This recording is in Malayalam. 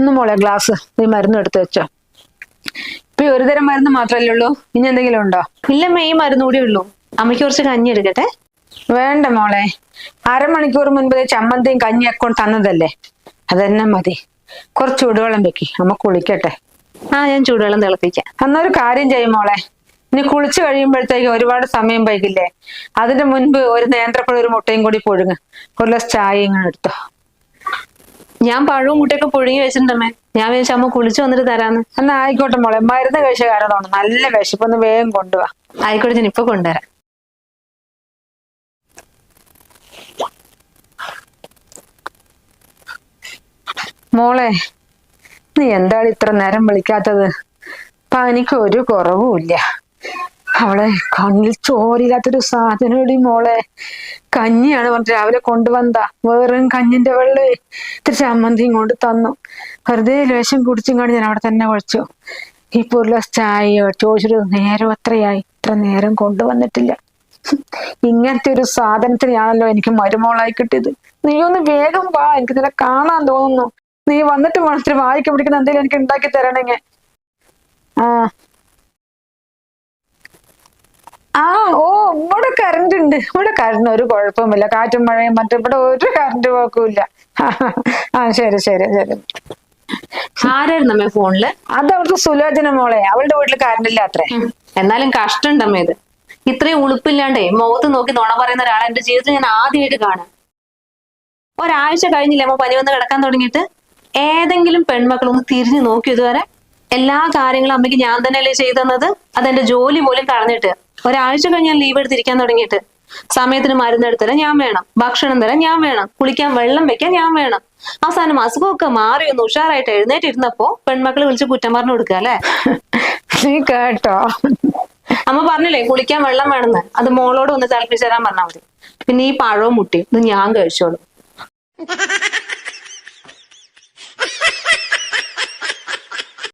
ഒന്ന് മോളെ ഗ്ലാസ് ഈ മരുന്ന് എടുത്ത് വെച്ചോ. ഇപ്പൊ ഒരു തരം മരുന്ന് മാത്രല്ലേ ഉള്ളൂ? ഇനി എന്തെങ്കിലും ഉണ്ടോ? ഇല്ല ഈ മരുന്ന് കൂടി ഉള്ളൂ. അമ്മയ്ക്ക് കുറച്ച് കഞ്ഞി എടുക്കട്ടെ. വേണ്ട മോളെ. അരമണിക്കൂർ മുൻപ് ചമ്മന്തിയും കഞ്ഞി അക്കൗണ്ട് തന്നതല്ലേ? അതെന്നെ മതി. കുറച്ച് ചൂടുവെള്ളം വെക്കി. അമ്മ കുളിക്കട്ടെ. ആ ഞാൻ ചൂടുവെള്ളം തിളപ്പിക്കാം. അന്നൊരു കാര്യം ചെയ്യും മോളെ. ഇനി കുളിച്ചു കഴിയുമ്പോഴത്തേക്ക് ഒരുപാട് സമയം വൈകില്ലേ? അതിന്റെ മുൻപ് ഒരു നേന്ത്രപ്പഴം ഒരു മുട്ടയും കൂടി പുഴുങ്ങ്. ഒരു ഗ്ലാസ് ചായ ഇങ്ങനെ എടുത്തോ. ഞാൻ പഴവും മുട്ടയൊക്കെ പുഴുങ്ങി വെച്ചിട്ടുണ്ടമ്മേ. ഞാൻ വിചാരിച്ചു അമ്മ കുളിച്ചു വന്നിട്ട് തരാന്ന്. എന്നാ ആയിക്കോട്ടെ മോളെ. മരുന്ന് കഴിച്ച കാരണമാണ്. നല്ല വിശപ്പൊന്ന് വേഗം കൊണ്ടുവാ. ആയിക്കോട്ടെ ഞാൻ ഇപ്പൊ കൊണ്ടുവരാം. മോളെ നീ എന്താണ് ഇത്ര നേരം വിളിക്കാത്തത്? പനിക്ക് ഒരു കുറവുമില്ല. അവളെ കണ്ണിൽ ചോരില്ലാത്തൊരു സാധനടി മോളെ. കഞ്ഞിയാണ് പറഞ്ഞിട്ട് രാവിലെ കൊണ്ടുവന്നതാ. വേറും കഞ്ഞിന്റെ വെള്ളം ഇത്തിരി ചമ്മന്തി കൊണ്ട് തന്നു. വെറുതെ ലേശം കുടിച്ചും കാണി ഞാൻ അവിടെ തന്നെ കുഴച്ചു. ഇപ്പൊ ഒരു ഗ്ലാസ് ചായ ചോദിച്ചിട്ട് നേരം എത്രയായി ഇത്ര നേരം കൊണ്ടുവന്നിട്ടില്ല. ഇങ്ങനത്തെ ഒരു സാധനത്തിനാണല്ലോ എനിക്ക് മരുമോളായി കിട്ടിയത്. നീ ഒന്ന് വേഗം വാ. എനിക്ക് നിന്നെ കാണാൻ തോന്നുന്നു. നീ വന്നിട്ട് മനസ്സിൽ വായിക്ക് പിടിക്കുന്ന എന്തെങ്കിലും എനിക്ക് ഉണ്ടാക്കി തരണെങ്കിൽ ആ ആ ഓ ഇവിടെ കറണ്ട് ഉണ്ട്. ഇവിടെ കറണ്ട് ഒരു കുഴപ്പമില്ല കാറ്റും മഴയും മറ്റും. ഇവിടെ ഒരു കറണ്ട് കുഴപ്പമില്ല ആ ശരി ശരി ശരി. ആരായിരുന്നു അമ്മേ ഫോണിൽ? അത് അവൾക്ക് സുലോചന മോളെ. അവളുടെ വീട്ടിൽ കറണ്ട് ഇല്ല അത്രേ. എന്നാലും കഷ്ടണ്ടമ്മ ഇത്. ഇത്രയും ഉളുപ്പില്ലാണ്ടേ മുഖത്ത് നോക്കി നുണ പറയുന്ന ഒരാളെ എന്റെ ജീവിതത്തിൽ ഞാൻ ആദ്യമായിട്ട് കാണാം. ഒരാഴ്ച കഴിഞ്ഞില്ലേ അമ്മ പനി വന്ന് കിടക്കാൻ തുടങ്ങിയിട്ട്? ഏതെങ്കിലും പെൺമക്കളൊന്ന് തിരിഞ്ഞു നോക്കി ഇതുവരെ. എല്ലാ കാര്യങ്ങളും അമ്മയ്ക്ക് ഞാൻ തന്നെയല്ലേ ചെയ്തത് അതെന്റെ ജോലി പോലും കളഞ്ഞിട്ട്. ഒരാഴ്ച കഴിഞ്ഞ് ഞാൻ ലീവ് എടുത്തിരിക്കാൻ തുടങ്ങിയിട്ട്. സമയത്തിന് മരുന്ന് എടുത്തരാൻ ഞാൻ വേണം. ഭക്ഷണം തരാൻ ഞാൻ വേണം. കുളിക്കാൻ വെള്ളം വെക്കാൻ ഞാൻ വേണം. അവസാനം അസുഖമൊക്കെ മാറി ഒന്ന് ഉഷാറായിട്ട് എഴുന്നേറ്റിരുന്നപ്പോ പെൺമക്കൾ വിളിച്ച് കുറ്റം പറഞ്ഞു കൊടുക്കുക അല്ലെ? നീ കേട്ടോ. അമ്മ പറഞ്ഞില്ലേ കുളിക്കാൻ വെള്ളം വേണമെന്ന്. അത് മോളോട് ഒന്ന് തിളപ്പിച്ചു തരാൻ പറഞ്ഞാൽ മതി. പിന്നെ ഈ പഴവും മുട്ടി ഇത് ഞാൻ കഴിച്ചോളൂ.